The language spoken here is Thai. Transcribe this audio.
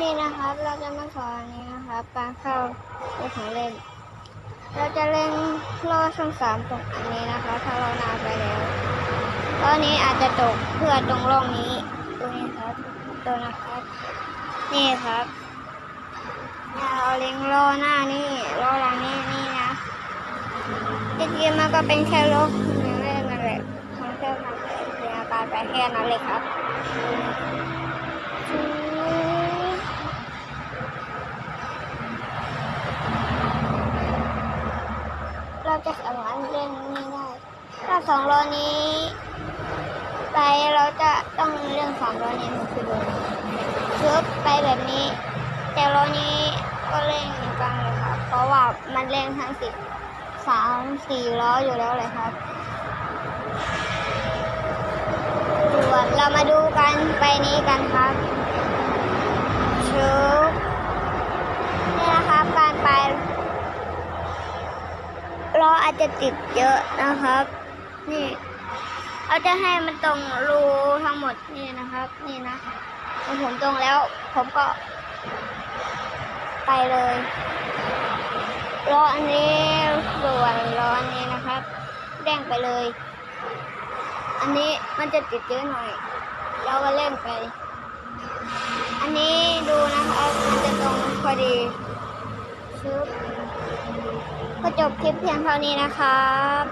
นี่นะครับ เราจะมาสอนอันนี้นะครับกาเข้ารถของเล่น เราจะเล่นรอช่องสามตรงอันนี้นะคะ ถ้าเรานาไปแล้วตอนนี้อาจจะตกเพื่อตรงร่องนี้ตรงนี้ครับตัวนะครับ นี่ครับเราเล็งล้อหน้านี่ล้อหลังนี่นี่นะจริงๆมันก็เป็นแค่รถอย่างแรกนั่นแหละมันแค่ทำให้จินตาการไปแค่นั้นเลยครับ เรา จะสามารถเล่นนี้ได้ ถ้าสองล้อนี้ ไปเราจะต้องเรื่องสามล้อนี้มันคือโดนซึบไปแบบนี้ แต่ล้อนี้ก็เร่งเหมือนกันเลยครับ เพราะว่ามันเร่งทั้งสิบสามสี่ล้ออยู่แล้วเลยครับส่วนเรามาดูกันไปนี้กันครับชุบนี่นะครับการไป ล้ออา จะติดเยอะนะครับ นี่เราจะให้มันตรงรูทั้งหมดนี่นะครับ นี่นะพอผมตรงแล้ว ผมก็ ไปเลยล้ออันนี้ส่วนล้ออันนี้นะครับแดงไปเลย อันนี้มันจะติดเยอะหน่อย เราก็เล่นไป อันนี้ดูนะครับ มันจะตรงพอดี ก็จบคลิปเพียงเท่านี้นะครับ